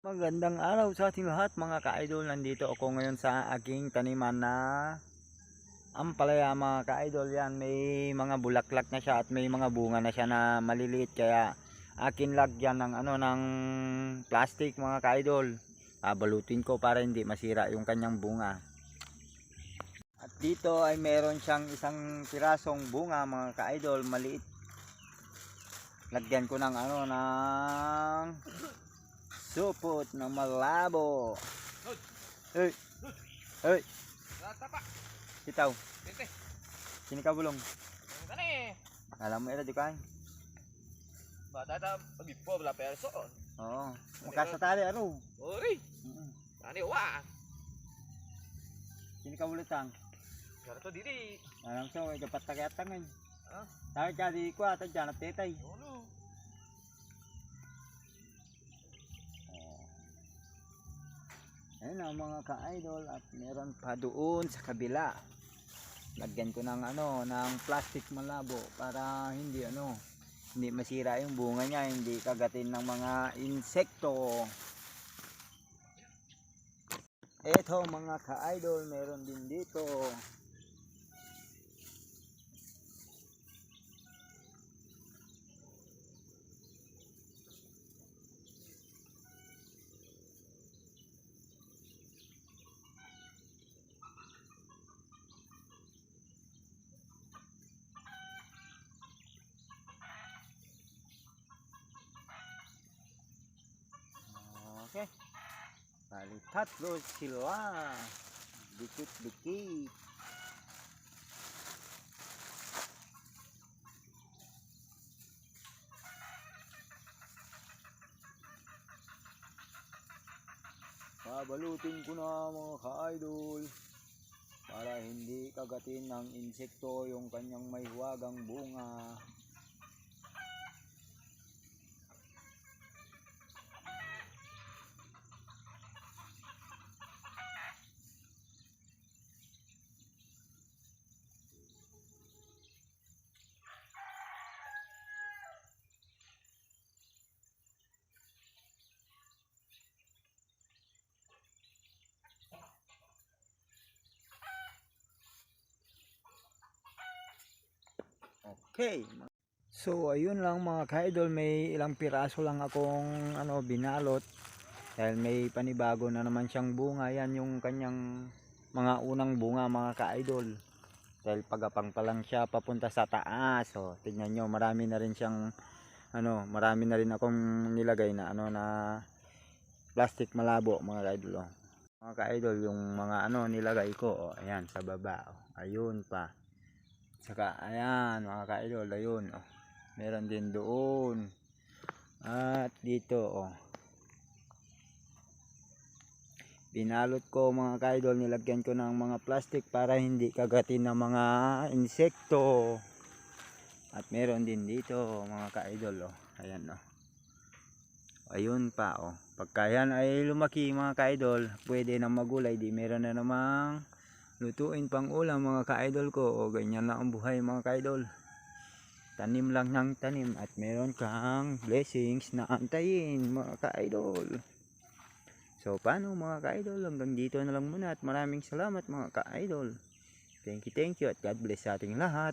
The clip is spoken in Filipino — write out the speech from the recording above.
Magandang araw sa ating lahat mga ka-idol. Nandito ako ngayon sa aking taniman na ampalaya mga ka-idol. Yan, may mga bulaklak na siya at may mga bunga na siya na maliliit. Kaya akin lagyan ng ano ng plastic mga ka-idol. Babalutin ko para hindi masira yung kanyang bunga. At dito ay meron siyang isang pirasong bunga mga ka-idol, maliit. Lagyan ko ng ano ng supot na malabo. Hey. Hey, Rata pa. sitaw. Tete. Sini ka bulong. Gani. Alam mo ira di kain. Bata ta pagipo bla perso. Oo. Mukha sa tali ano. Ori. Mm. Ani wa. Sini ka bulutang. Gara to didi. Alam so ay dapat takayatang ngayon. Ah. Tayo jadi ko ata janat tetay. Yono. Ayun ang mga ka-idol at meron pa doon sa kabila. Lagyan ko ng ano, ng plastic malabo para hindi ano, hindi masira yung bunga niya, hindi kagatin ng mga insekto. Eto mga ka-idol, meron din dito. Okay. Bali, tatlo sila. Dikit-dikit. Babalutin ko na mga ka-idol para hindi kagatin ng insekto yung kanyang may huwagang bunga. Okay. So ayun lang mga ka-idol, may ilang piraso lang akong ano binalot dahil may panibago na naman siyang bunga. Yan yung kanyang mga unang bunga mga ka-idol. Dahil pagapang pa lang siya papunta sa taas. So tingnan nyo, marami na rin siyang ano, marami na rin akong nilagay na ano na plastic malabo mga ka-idol. Oh. Mga ka-idol, yung mga ano nilagay ko, oh, ayan sa baba. Oh. Ayun pa. Saka ayan mga ka-idol, ayun oh. Meron din doon. At dito oh. Binalot ko mga ka-idol, nilagyan ko ng mga plastic para hindi kagatin ng mga insekto. At meron din dito mga ka-idol oh. Ayan oh. Ayun pa oh. Pagka yan ay lumaki mga ka-idol, pwede na magulay, di meron na namang lutuin pang ulam mga ka-idol ko. O ganyan lang ang buhay mga ka-idol. Tanim lang ng tanim at meron kang blessings na antayin mga ka-idol. So paano mga ka-idol? Hanggang dito na lang muna at maraming salamat mga ka-idol. Thank you thank you at God bless sa ating lahat